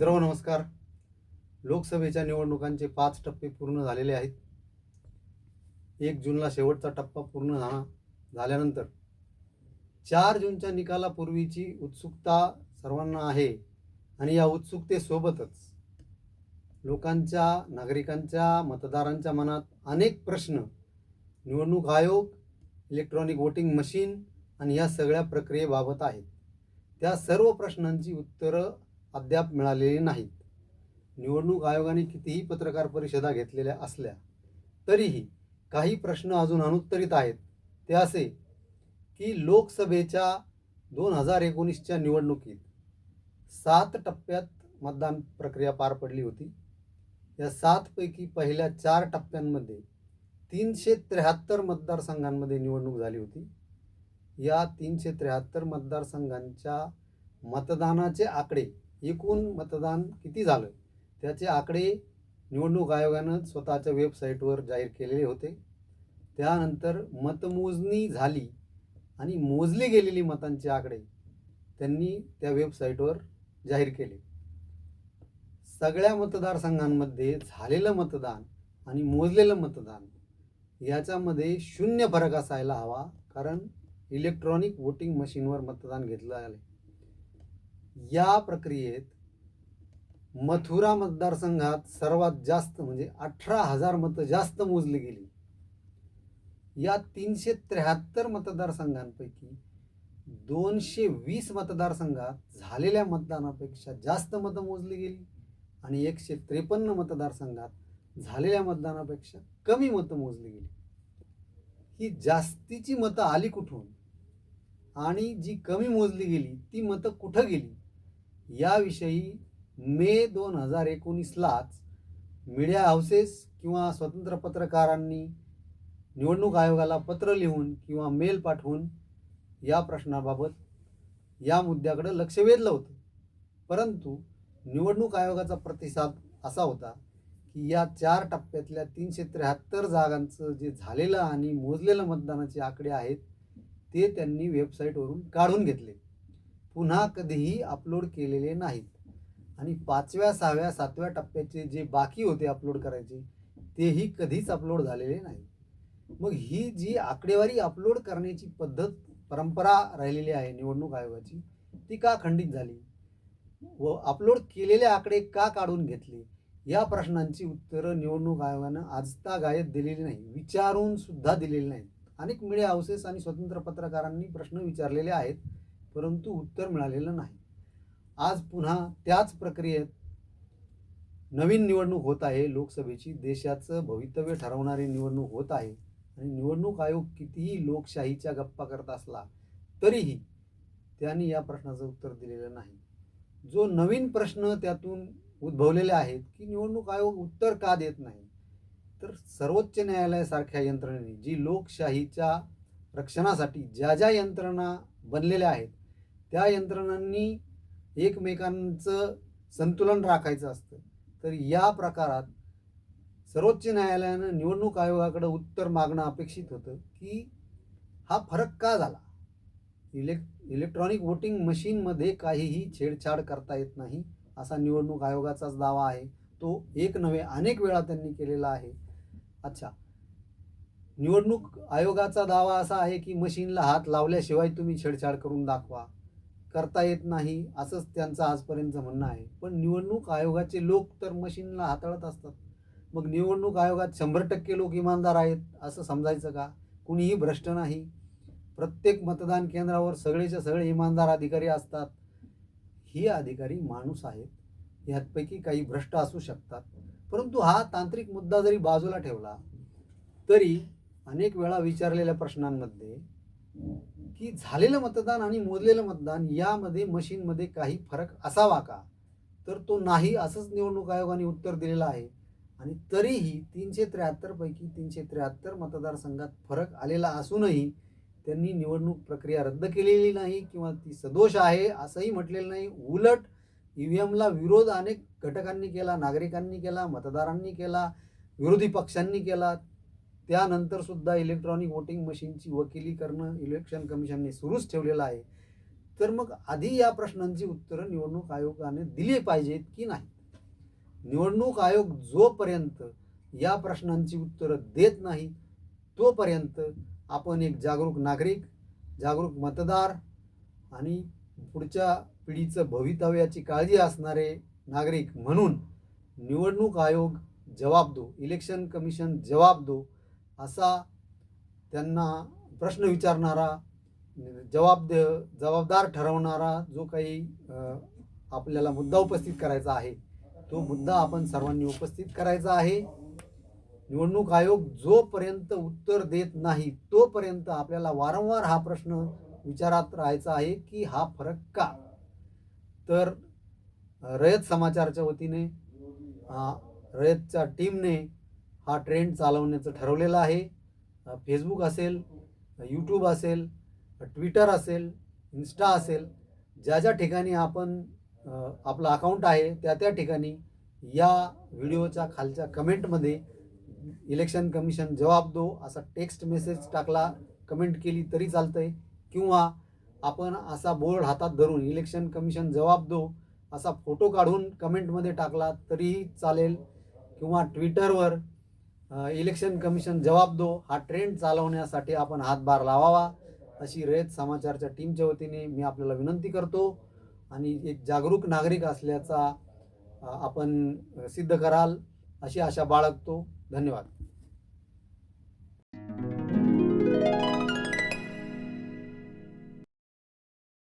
मित्रांनो नमस्कार. लोकसभेच्या निवडणुकांचे पाच टप्पे पूर्ण झालेले आहेत. एक जूनला शेवटचा टप्पा पूर्ण झाला झाल्यानंतर चार जूनच्या निकालापूर्वीची उत्सुकता सर्वांना आहे आणि या उत्सुकतेसोबतच लोकांच्या नागरिकांच्या मतदारांच्या मनात अनेक प्रश्न निवडणूक आयोग इलेक्ट्रॉनिक वोटिंग मशीन आणि या सगळ्या प्रक्रियेबाबत आहेत. त्या सर्व प्रश्नांची उत्तरं अद्याप मिळालेली नाहीत. निवडणूक आयोगाने कितीही पत्रकार परिषदा घेतलेल्या असल्या तरीही काही प्रश्न अजून अनुत्तरित आहेत. ते असे की लोकसभेच्या दोन हजार एकोणीसच्या निवडणुकीत सात टप्प्यात मतदान प्रक्रिया पार पडली होती. या सातपैकी पहिल्या चार टप्प्यांमध्ये तीनशे त्र्याहत्तर मतदारसंघांमध्ये निवडणूक झाली होती. या तीनशे त्र्याहत्तर मतदारसंघांच्या मतदानाचे आकडे एकूण मतदान किती झालं? त्याचे आकडे निवडणूक आयोगानं स्वतःच्या वेबसाईटवर जाहीर केलेले होते. त्यानंतर मतमोजणी झाली आणि मोजली गेलेली मतांचे आकडे त्यांनी त्या वेबसाईटवर जाहीर केले. सगळ्या मतदारसंघांमध्ये झालेलं मतदान आणि मोजलेलं मतदान याच्यामध्ये शून्य फरक असायला हवा कारण इलेक्ट्रॉनिक वोटिंग मशीनवर मतदान घेतलं आले. या प्रक्रियेत मथुरा मतदारसंघात सर्वात जास्त म्हणजे अठरा हजार मतं जास्त मोजली गेली. या तीनशे त्र्याहत्तर मतदारसंघांपैकी दोनशे वीस मतदारसंघात झालेल्या मतदानापेक्षा जास्त मतं मोजली गेली आणि एकशे त्रेपन्न मतदारसंघात झालेल्या मतदानापेक्षा कमी मतं मोजली गेली. ही जास्तीची मतं आली कुठून? आणि जी कमी मोजली गेली ती मतं कुठं गेली? याविषयी मे दोन हजार एकोणीसलाच मीडिया हाऊसेस किंवा स्वतंत्र पत्रकारांनी निवडणूक आयोगाला पत्र लिहून किंवा मेल पाठवून या प्रश्नाबाबत या मुद्द्याकडं लक्ष वेधलं होतं. परंतु निवडणूक आयोगाचा प्रतिसाद असा होता की या चार टप्प्यातल्या तीनशे त्र्याहत्तर जागांचं जे झालेलं आणि मोजलेलं मतदानाचे आकडे आहेत ते त्यांनी वेबसाईटवरून काढून घेतले. पुन्हा कधीही अपलोड केलेले नाहीत. आणि पाचव्या सहाव्या सातव्या टप्प्याचे जे बाकी होते अपलोड करायचे तेही कधीच अपलोड झालेले नाही मग ही जी आकडेवारी अपलोड करण्याची पद्धत परंपरा राहिलेली आहे निवडणूक आयोगाची ती का खंडित झाली? व अपलोड केलेले आकडे का काढून घेतले? या प्रश्नांची उत्तरं निवडणूक आयोगानं आजतागायत दिलेली नाही विचारून सुद्धा दिलेली नाहीत. अनेक मीडिया हाऊसेस आणि स्वतंत्र पत्रकारांनी प्रश्न विचारलेले आहेत परंतु उत्तर मिळालेलं नाही. आज पुन्हा त्याच प्रक्रियेत नवीन निवडणूक होत आहे. लोकसभेची देशाचं भवितव्य ठरवणारी निवडणूक होत आहे. आणि निवडणूक आयोग कितीही लोकशाहीच्या गप्पा करत असला तरीही त्यांनी या प्रश्नाचं उत्तर दिलेलं नाही. जो नवीन प्रश्न त्यातून उद्भवलेले आहेत की निवडणूक आयोग उत्तर का देत नाही? तर सर्वोच्च न्यायालयासारख्या यंत्रणेने जी लोकशाहीच्या रक्षणासाठी ज्या ज्या यंत्रणा बनलेल्या आहेत त्या यंत्रणांनी एकमेकांचं संतुलन राखायचं असतं. तर या प्रकारात सर्वोच्च न्यायालयानं निवडणूक आयोगाकडं उत्तर मागणं अपेक्षित होतं की हा फरक का झाला? इलेक् इलेक्ट्रॉनिक वोटिंग मशीनमध्ये काहीही छेडछाड करता येत नाही असा निवडणूक आयोगाचाच दावा आहे. तो एक नव्हे अनेक वेळा त्यांनी केलेला आहे. अच्छा. निवडणूक आयोगाचा दावा असा आहे की मशीनला हात लावल्याशिवाय तुम्ही छेडछाड करून दाखवा. करता येत नाही असंच त्यांचं आजपर्यंत म्हणणं आहे. पण निवडणूक आयोगाचे लोक तर मशीनला हाताळत असतात. मग निवडणूक आयोगात शंभर टक्के लोक इमानदार आहेत असं समजायचं का? कुणीही भ्रष्ट नाही. प्रत्येक मतदान केंद्रावर सगळेच्या सगळे इमानदार अधिकारी असतात. ही अधिकारी माणूस आहेत. ह्यातपैकी काही भ्रष्ट असू शकतात. परंतु हा तांत्रिक मुद्दा जरी बाजूला ठेवला तरी अनेक वेळा विचारलेल्या प्रश्नांमध्ये की झालेलं मतदान आणि मोजलेलं मतदान यामध्ये मशीनमध्ये काही फरक असावा का? तर तो नाही असंच निवडणूक आयोगाने उत्तर दिलेलं आहे. आणि तरीही तीनशे त्र्याहत्तरपैकी तीनशे त्र्याहत्तर मतदारसंघात फरक आलेला असूनही त्यांनी निवडणूक प्रक्रिया रद्द केलेली नाही किंवा ती सदोष आहे असंही म्हटलेलं नाही. उलट ई व्ही एमला विरोध अनेक घटकांनी केला नागरिकांनी केला मतदारांनी केला विरोधी पक्षांनी केला. त्यानंतर सुद्धा इलेक्ट्रॉनिक वोटिंग मशीनची वकिली करणं इलेक्शन कमिशनने सुरूच ठेवलेलं आहे. तर मग आधी या प्रश्नांची उत्तरं निवडणूक आयोगाने दिली पाहिजेत की नाही? निवडणूक आयोग जोपर्यंत या प्रश्नांची उत्तरं देत नाही तोपर्यंत आपण एक जागरूक नागरिक जागरूक मतदार आणि पुढच्या पिढीचं भवितव्याची काळजी असणारे नागरिक म्हणून निवडणूक आयोग जवाब दो इलेक्शन कमिशन जवाब दो असा त्यांना प्रश्न विचारणारा जबाब जबाबदार ठरवणारा जो काही आपल्याला मुद्दा उपस्थित करायचा आहे तो मुद्दा आपण सर्वांनी उपस्थित करायचा आहे. निवडणूक आयोग जोपर्यंत उत्तर देत नाही तोपर्यंत आपल्याला वारंवार हा प्रश्न विचारात राहायचा आहे की हा फरक का? तर रयत समाचारच्या वतीने रयतच्या टीमने हा ट्रेंड चालवण्याचं ठरवलेलं आहे. फेसबुक असेल यूट्यूब असेल ट्विटर असेल इन्स्टा असेल ज्या ज्या ठिकाणी आपण आपलं अकाउंट आहे त्या त्या ठिकाणी या व्हिडिओच्या खालच्या कमेंटमध्ये इलेक्शन कमिशन जवाब दो असा टेक्स्ट मेसेज टाकला कमेंट केली तरी चालतं आहे किंवा आपण असा बोर्ड हातात धरून इलेक्शन कमिशन जवाब दो असा फोटो काढून कमेंटमध्ये टाकला तरीही चालेल. किंवा ट्विटरवर इलेक्शन कमिशन जवाब दो. हा ट्रेंड चालवण्यासाठी आपण हातभार लावावा. अशी रेत समाचारच्या टीमच्या वतीने मी आपल्याला विनंती करतो. आणि एक जागरूक नागरिक असल्याचा आपण सिद्ध कराल अशी आशा बाळगतो. धन्यवाद.